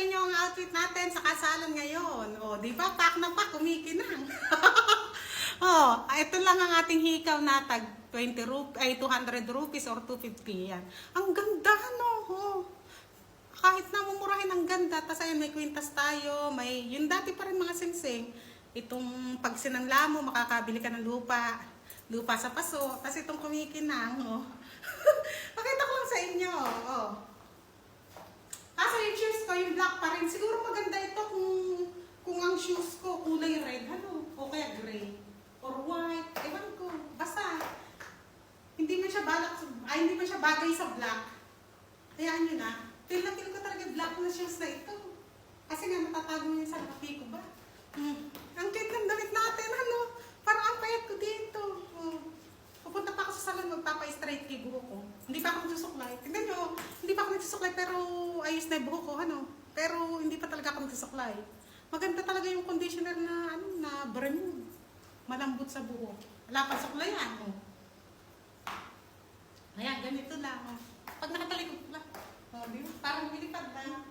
inyo ang outfit natin sa kasalan ngayon. O, di ba? Pak na pak, kumikinang. oh, ito lang ang ating hikaw na tag 20 rup ay 200 rupees or 250 yan. Ang ganda, no? Oh. Kahit na mumurahin ang ganda, tapos ayun, may kwintas tayo, may, yung dati pa rin mga singsing, itong pag sinanla mo, makakabili ka ng lupa, lupa sa paso, tapos itong kumikinang, oh. Pakita ko lang sa inyo, oh. Kaso yung shoes ko, yung black pa rin. Siguro maganda ito kung kung ang shoes ko kulay red, ano? O kaya gray. Or white. Ewan ko. Basta. Hindi man siya balak, ay hindi man siya bagay sa black. Hayaan nyo na. Feel na feel ko talaga black na shoes na ito. Kasi nga natatago yun sa lapi ko ba? Hmm. Ang cute ng damit natin, ano? Parang ang payat ko dito. Oh. Pupunta pa ako sa salon, magpapa-straight kay buhok ko. Hindi pa ako nagsusuklay. Tingnan nyo, hindi pa ako nagsusuklay pero ayos na yung buhok ko, ano. Pero hindi pa talaga ako nagsusuklay. Maganda talaga yung conditioner na, ano, na brand Malambot sa buhok. Wala pa suklayan, oh. Ayan, ganito lang. Oh. Pag nakatalikod lang. Oh, di ba? Parang bilipad lang.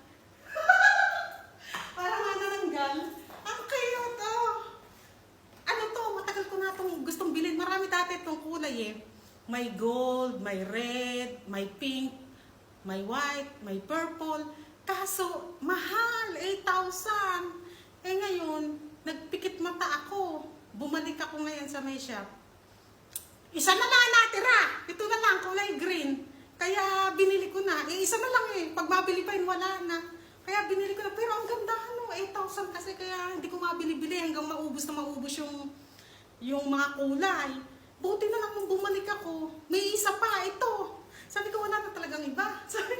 Parang ano nanggal. Ang cute, oh. Ano to, matagal ko na itong gustong bilhin. Marami dati itong kulay eh. May gold, may red, may pink, may white, may purple. Kaso, mahal, 8,000. Eh ngayon, nagpikit mata ako. Bumalik ako ngayon sa may shop. Isa na lang ang natira. Ito na lang, kulay green. Kaya binili ko na. Eh, isa na lang eh. Pag mabili pa yun, wala na. Kaya binili ko na. Pero ang ganda, ano, 8,000 kasi ko mabili-bili hanggang maubos na maubos yung, yung mga kulay. Buti na lang nung bumalik ako. May isa pa, ito. Sabi ko, wala na talagang iba. Sabi,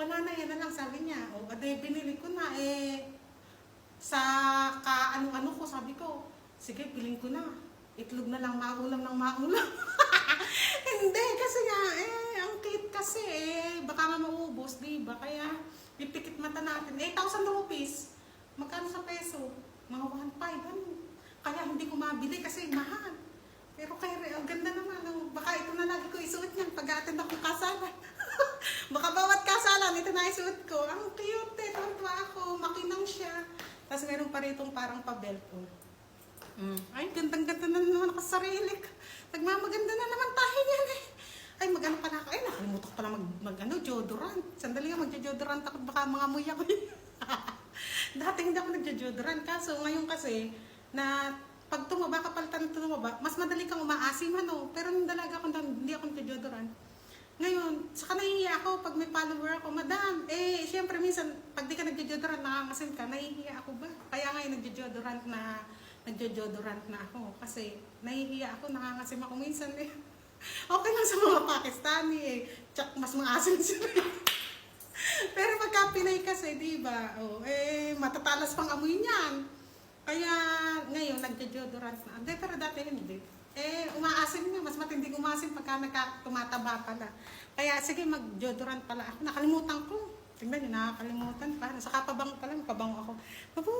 wala na, yan na lang, sabi niya. O, ade, binili ko na, eh, sa ka ano-ano ko, sabi ko, sige, piling ko na. Itlog na lang, maulam ng maulam. Hindi, kasi nga, eh, ang cute kasi, eh, baka nga maubos, di ba? Kaya, ipikit mata natin. 8,000 rupees. Magkano sa peso? Mga 1,500, ano? Kaya hindi ko mabili kasi mahal. Pero kaya, ang ganda naman. Ang, baka ito na lagi ko isuot niyan pag attend ako kasalan. baka bawat kasalan, ito na isuot ko. Ang cute eh, tuwa ako. Makinang siya. Tapos meron pa rito parang pabel ko. Mm. Ay, gandang-ganda na naman ako sa sarili. Nagmamaganda na naman tayo yan eh. Ay, mag-ano pala ako. Ay, nakalimutan ko pala mag, mag ano, deodorant. Sandali nga, magja-deodorant ako. Baka mga muya ko yun. Dati hindi ako nagja-deodorant. Kaso, ngayon kasi, na pag tumaba ka palitan na tumaba, mas madali kang umaasim ano. Pero nung dalaga ako, hindi ako nagja-deodorant. Ngayon, saka nahihiya ako pag may follower ako, Madam, eh, syempre minsan, pag di ka nagja-deodorant, nakakasim ka, nahihiya ako ba? Kaya ngayon, nagja-deodorant na, nagja-deodorant na ako. Kasi, nahihiya ako, nakangasim ako minsan eh. Okay lang sa mga Pakistani eh. Tsak, mas maasim sila. Pinay kasi, di ba? Oh, eh, matatalas pang amoy niyan. Kaya ngayon, nagja-deodorant na. Hindi, pero dati hindi. Eh, umaasim na. Mas matindi umasim pagka nagka, tumataba pala. Kaya sige, mag-deodorant pala ako. Nakalimutan ko. Tingnan niyo, nakakalimutan pa. Sa kapabang pala, pabango ako. Babu,